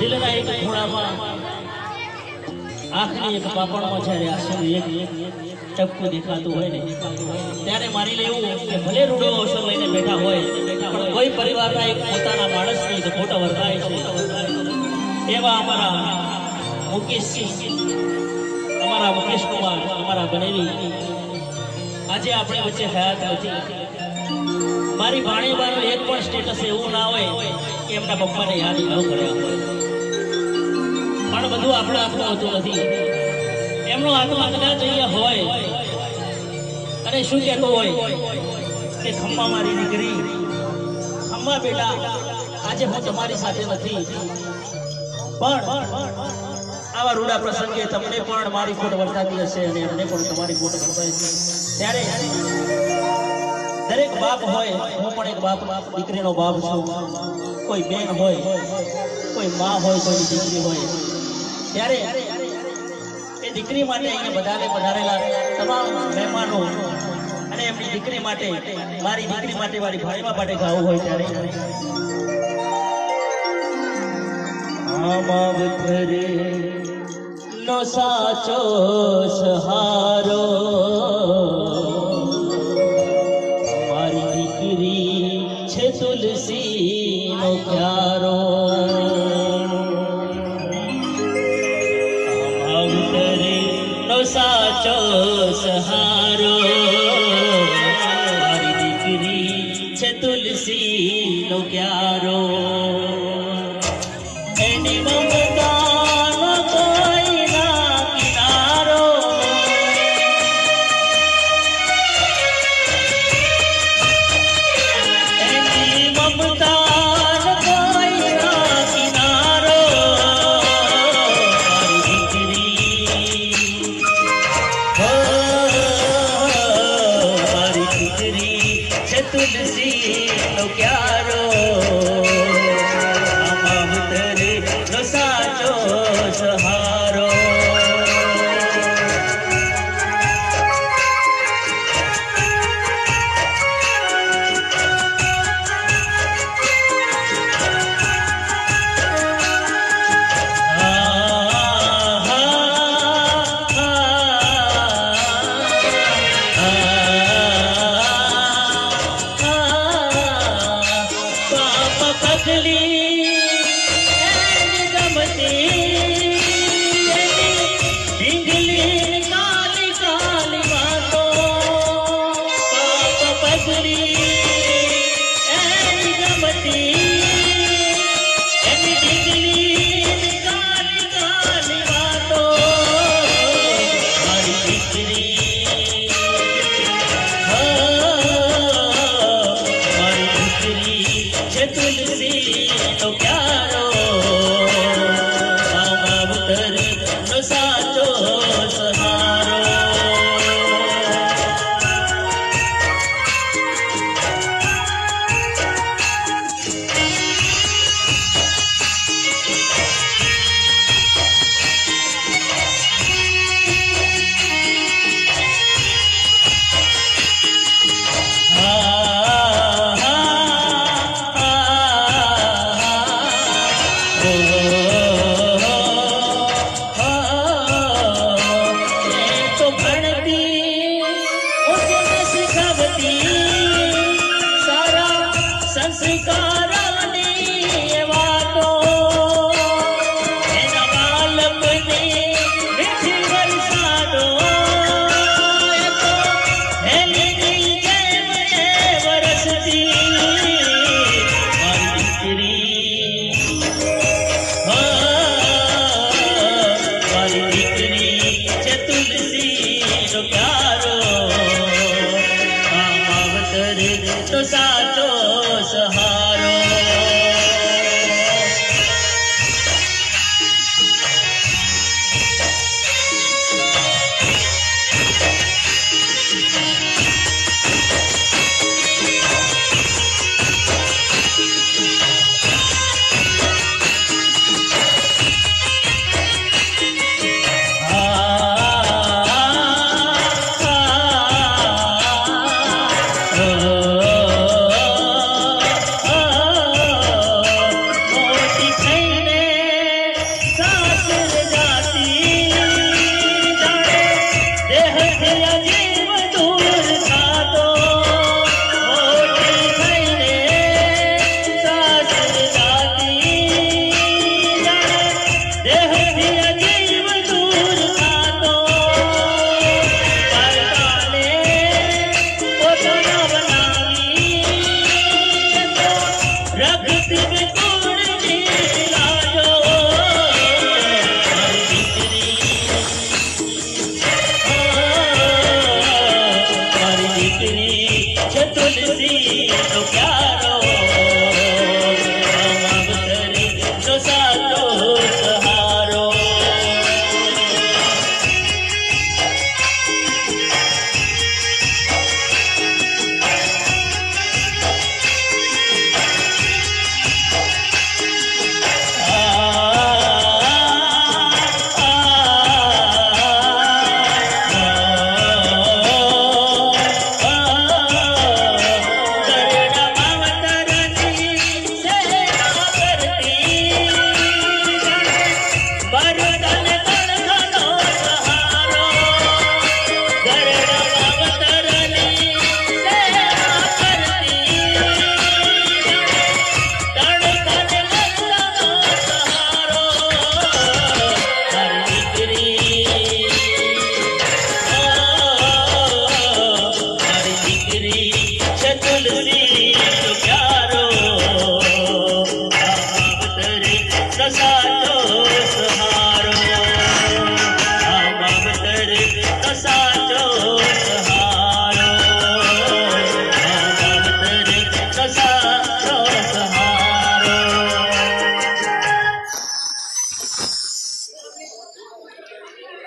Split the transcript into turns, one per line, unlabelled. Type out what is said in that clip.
દિલના એક ખૂણામાં આખરી એક પાપણમાં જ્યારે આંસુનું એક ટપકું દેખાતું હોય ને, ત્યારે માની લેવું કે ભલે રૂડો અવસર લઈને બેઠા હોય, પણ કોઈ પરિવારના એક પોતાના માણસની ખોટો વર્તાય છે. એવા અમારા મુકેશસિંહ અમારા મુકેશ કુમાર, અમારા બનેવી. આજે આપણે વચ્ચે હયાત નથી. મારી ભાણીબાનું એક પણ સ્ટેટસ એવું ના હોય કે એમના પપ્પાને યાદ ન કર્યા હોય. પણ બધું આપણે આપણું હોતું નથી. એમનો આત્મા કદાચ અહીંયા હોય. અને શું કહેતો હોય? કે ખમ્મા મારી દીકરી. ખમ્મા બેટા, આજે હું તમારી સાથે નથી. પણ આવા રૂડા પ્રસંગે તમને પણ મારી ખોટ વર્તાતી હશે અને એમને પણ તમારી ખોટ વર્તાય છે. ત્યારે દરેક બાપ હોય, હું પણ એક બાપ, દીકરીનો બાપ છું. કોઈ બેન હોય, કોઈ મા હોય, કોઈ દીકરી હોય. ત્યારે એ દીકરી માટે અહીંયા બધાને પધારેલા તમામ મહેમાનો. અને એમની દીકરી માટે, મારી દીકરી માટે, મારી ભાઈમાં માટે ગાવું હોય ત્યારે. નો સાચો સહારો. સાચો સહારો મારી દીકરી છે તુલસી નો ક્યારો. એની મમતાનો મારી Oh. तो साचो Ele é